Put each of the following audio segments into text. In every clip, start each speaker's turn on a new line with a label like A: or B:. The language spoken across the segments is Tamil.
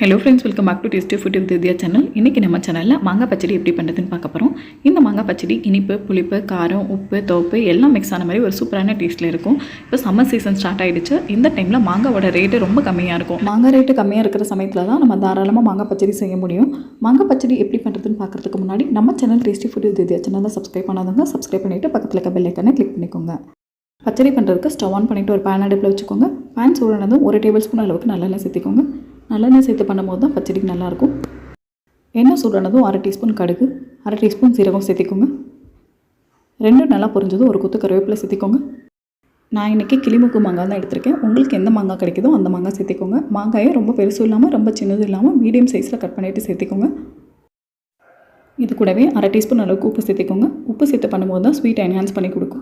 A: Hello friends welcome back to tasty food with Vidya channel இன்றைக்கி நம்ம சேனலில் மாங்காய் பச்சடி எப்படி பண்ணுறதுன்னு பார்க்க போகிறோம் இந்த மாங்காய் பச்சடி இனிப்பு புளிப்பு காரம் உப்பு தோப்பு எல்லாம் மிக்ஸ் ஆன மாதிரி ஒரு சூப்பரான டேஸ்ட்டில் இருக்கும். இப்போ சம்மர் சீசன் ஸ்டார்ட் ஆகிடுச்சு இந்த டைமில் மாங்காவோட ரேட்டு ரொம்ப கம்மியாக இருக்கும். மாங்காய் ரேட்டு கம்மியாக இருக்கிற சமயத்தில் தான் நம்ம தாராளமாக மாங்காய் பச்சடி செய்ய முடியும். மாங்காய் பச்சடி எப்படி பண்ணுறதுன்னு பார்க்குறதுக்கு முன்னாடி நம்ம channel tasty food with Vidya சேனலில் சப்ஸ்கிரைப் பண்ணாதவங்க சப்ஸ்கிரைப் பண்ணிவிட்டு பக்கத்தில் இருக்க பெல் கிளிக் பண்ணிக்கோங்க. பச்சடி பண்ணுறதுக்கு ஸ்டவ் ஆன் பண்ணிவிட்டு ஒரு பேன் அடுப்பில் வச்சுக்கோங்க. பேன் சூடானதும் ஒரு டேபிள் ஸ்பூன் அளவுக்கு நல்லெண்ணெய் சேர்த்திக்கோங்க. நல்லெண்ணெய் சேர்த்து பண்ணும்போது தான் பச்சடிக்கு நல்லாயிருக்கும். எண்ணெய் சூடானதும் அரை டீஸ்பூன் கடுகு அரை டீஸ்பூன் சீரகம் சேர்த்திக்கோங்க. ரெண்டும் நல்லா பொரிஞ்சதும் ஒரு குத்து கருவேப்பிலை சேர்த்திக்கோங்க. நான் இன்றைக்கி கிளிமுக்கு மாங்காய் தான் எடுத்திருக்கேன். உங்களுக்கு எந்த மாங்காய் கிடைக்குதோ அந்த மாங்காய் சேர்த்திக்கோங்க. மாங்காயை ரொம்ப பெருசும் இல்லாமல் ரொம்ப சின்னதும் இல்லாமல் மீடியம் சைஸில் கட் பண்ணிவிட்டு சேர்த்திக்கோங்க. இது கூடவே அரை டீஸ்பூன் அளவுக்கு உப்பு சேர்த்திக்கோங்க. உப்பு சேர்த்து பண்ணும்போது தான் ஸ்வீட் என்ஹான்ஸ் பண்ணி கொடுக்கும்.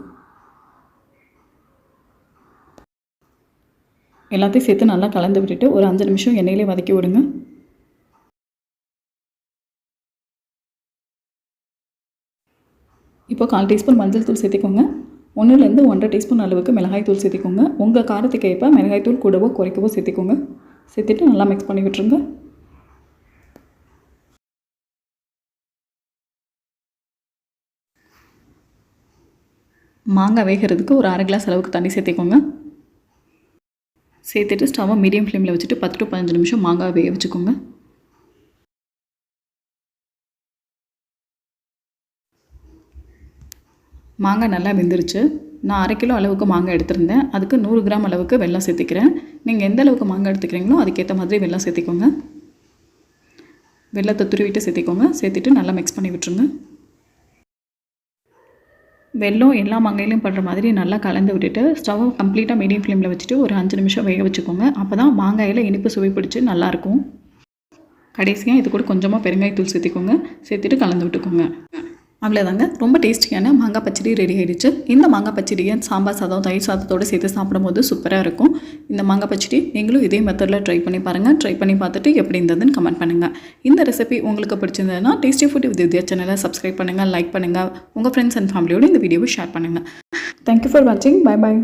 A: எல்லாத்தையும் சேர்த்து நல்லா கலந்து விட்டுட்டு ஒரு அஞ்சு நிமிஷம் எண்ணெயிலே வதக்கி விடுங்க. இப்போ கால் டீஸ்பூன் மஞ்சள் தூள் சேர்த்திக்கோங்க. ஒன்றுலேருந்து ஒன்றரை டீஸ்பூன் அளவுக்கு மிளகாய் தூள் சேர்த்திக்கோங்க. உங்கள் காரத்துக்கு ஏற்ப மிளகாய் தூள் கூடவோ குறைக்கவோ சேர்த்திக்கோங்க. சேர்த்துட்டு நல்லா மிக்ஸ் பண்ணி விட்டுருங்க. மாங்காய் வேகிறதுக்கு ஒரு அரை கிளாஸ் அளவுக்கு தண்ணி சேர்த்திக்கோங்க. சேர்த்துட்டு ஸ்டவ்வை மீடியம் ஃப்ளேமில் வச்சுட்டு பத்து டு பதினஞ்சு நிமிஷம் மாங்காய் வேக வச்சுக்கோங்க. மாங்காய் நல்லா வெந்துருச்சு. நான் அரை கிலோ அளவுக்கு மாங்காய் எடுத்திருந்தேன். அதுக்கு நூறு கிராம் அளவுக்கு வெல்லம் சேர்த்திக்கிறேன். நீங்கள் எந்த அளவுக்கு மாங்காய் எடுத்துக்கிறீங்களோ அதுக்கேற்ற மாதிரி வெல்லம் சேர்த்திக்கோங்க. வெள்ளத்தை துருவிட்டு சேர்த்திக்கோங்க. சேர்த்துட்டு நல்லா மிக்ஸ் பண்ணி விட்டுருங்க. வெல்லம் எல்லா மாங்காயிலையும் பண்ணுற மாதிரி நல்லா கலந்து விட்டுட்டு ஸ்டவ் கம்ப்ளீட்டாக மீடியம் ஃப்ளேமில் வச்சுட்டு ஒரு அஞ்சு நிமிஷம் வேக வச்சுக்கோங்க. அப்போ தான் மாங்காயில் இனிப்பு சுவை பிடிச்சி நல்லாயிருக்கும் கடைசியாக இது கூட கொஞ்சமாக பெருங்காயத்தூள் சேர்த்திக்கோங்க. சேர்த்துட்டு கலந்து விட்டுக்கோங்க. அவ்வளோதாங்க ரொம்ப டேஸ்டியான மாங்காய் பச்சடி ரெடி ஆகிடுச்சு இந்த மாங்காய் பச்சடியை சாம்பார் சாதம் தயிர் சாதத்தோடு சேர்த்து சாப்பிடும்போது சூப்பராக இருக்கும். இந்த மாங்காய் பச்சடி நீங்களும் இதே மெத்தடில் ட்ரை பண்ணி பாருங்கள் ட்ரை பண்ணி பார்த்துட்டு எப்படி இருந்ததுன்னு கமெண்ட் பண்ணுங்கள் இந்த ரெசிபி உங்களுக்கு பிடிச்சிருந்ததுன்னா டேஸ்டி ஃபுட் வித் வித்யா சேனலை சப்ஸ்கிரைப் பண்ணுங்கள் லைக் பண்ணுங்கள் உங்கள் ஃப்ரெண்ட்ஸ் அண்ட் ஃபேமிலியோடு இந்த வீடியோவை ஷேர் பண்ணுங்கள் தேங்க்யூ ஃபார் வாட்சிங் பை பை